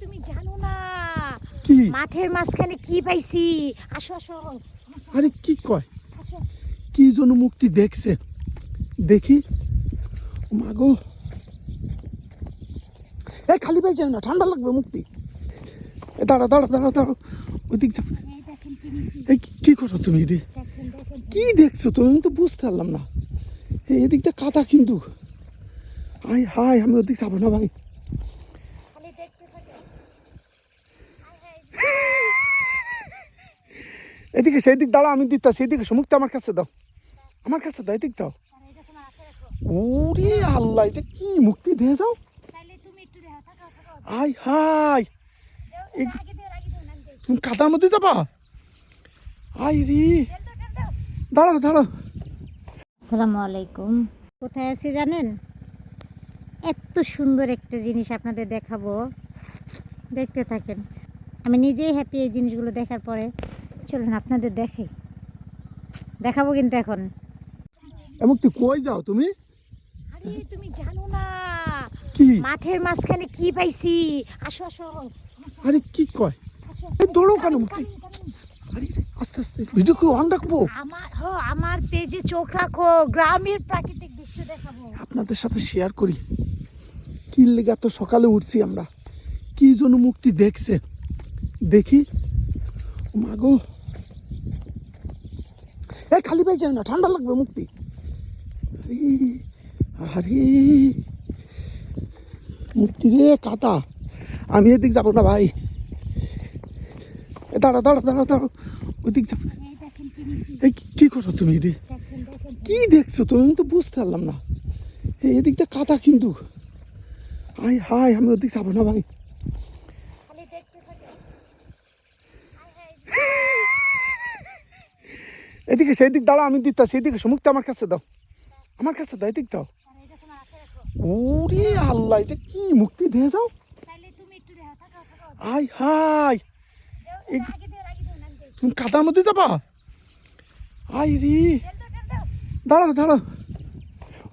তুমি জানো না। কি? মাঠের মাঝখানে কি পাইছি? আসো আসো। আরে কি কয়? কি জন্য মুক্তি দেখছে। দেখি। ও মা গো এই খালি পাই যায় না ঠান্ডা লাগবে মুক্তি। এ দাঁড়া দাঁড়া দাঁড়া দাঁড়া ওইদিক যা। এই কি করো তুমি দেখেন কি দেখছ তুমি? আমি তো বুঝতে পারলাম না। এদিকটা কাদা কিন্তু। হাই হাই আমি ওদিক যাব না ভাই খালি দেখতে থাকে এদিকে সেই দিক দাঁড়া আমি দিতাছি এদিকে এসো, মুক্তি আমার কাছে দাও। আমার কাছে দাও এদিক দাও। ওরে আল্লাহ এটা কি মুক্তি দিয়ে যাও? থাকাও হাই তুমি কাদার মধ্যে যাবা? আই রে। দাঁড়াও দাঁড়াও। আসসালামু আলাইকুম। কোথায় আছি জানেন? এত সুন্দর একটা জিনিস আপনাদের দেখাবো। দেখতে থাকেন। আমি নিজেই হ্যাপি এই জিনিসগুলো দেখার পরে চলুন আপনাদের দেখাই। দেখাবো কিন্তু এখন। এমন তুই কই যাও তুমি? আরে তুমি জানো না। কি? মাঠের মাঝখানে কি পাইছি? আসো আসো। আরে কি কয়? এই দৌড়ো কেন মুক্তি? আরে আস্তে আস্তে। ভিডিও কি অন রাখব? আমার হ আমার পেজে চোখ রাখো। গ্রামের প্রাকৃতিক দৃশ্য দেখাবো। আপনাদের সাথে শেয়ার করি। কি লেগে এত সকালে উঠছি আমরা? কি জন্য মুক্তি দেখছে। দেখি? ও মা গো। এই খালি পাই যায় না ঠান্ডা লাগবে মুক্তি। আরে, মুক্তি রে কাতা আমি এদিক যাব না ভাই। এ দাঁড়া দাঁড়া দাঁড়া দাঁড়া ওইদিক যাব। এই কি করো তুমি দেখেন কি দেখছ? তুমি তো বুঝতে পারলাম না। এদিকটা কাদা কিন্তু। হাই হাই আমি ওদিক যাব না ভাই খালি দেখতে থাকে এদিকে সেই দিক দাঁড়া আমি দিতাছি এদিকে এসো, মুক্তি আমার কাছে দাও। আমার কাছে দাও এদিক দাও। ওরে আল্লাহ এটা কি মুক্তি দিয়ে যাও? থাকাও হাই তুমি কাদার মধ্যে যাবা? হাই রে। দাঁড়াও দাঁড়াও।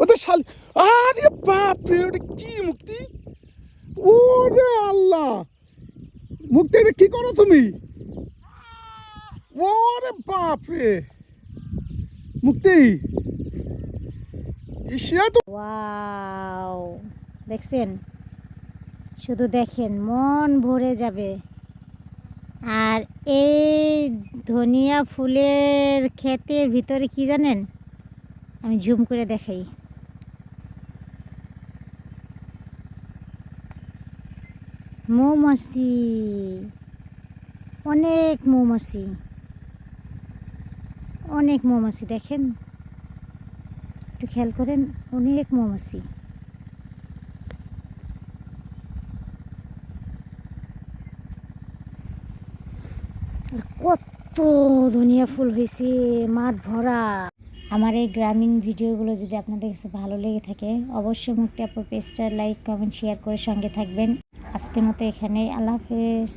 ওদের শাল আরে বাপ রে ওটা কি মুক্তি? ওরে আল্লাহ। মুক্তি এটা কি করো তুমি? ওরে বাপ রে মুক্তি দেখছেন? শুধু দেখেন, মন ভরে যাবে। আর এই ধনিয়া ফুলের ক্ষেতের ভিতরে কি জানেন? আমি জুম করে দেখাই। মৌমাছি। অনেক মৌমাছি। অনেক মৌমাছি দেখেন। একটু খেয়াল করেন, অনেক মৌমাছি। কত ধনিয়া ফুল হয়েছে, মাঠ ভরা। আমার এই গ্রামীণ ভিডিওগুলো যদি আপনাদের কাছে ভালো লেগে থাকে, অবশ্যই মুক্তি আপুর পেজটা লাইক, কমেন্ট শেয়ার করে সঙ্গে থাকবেন। আজকের মতো এখানেই, আল্লাহ হাফেজ।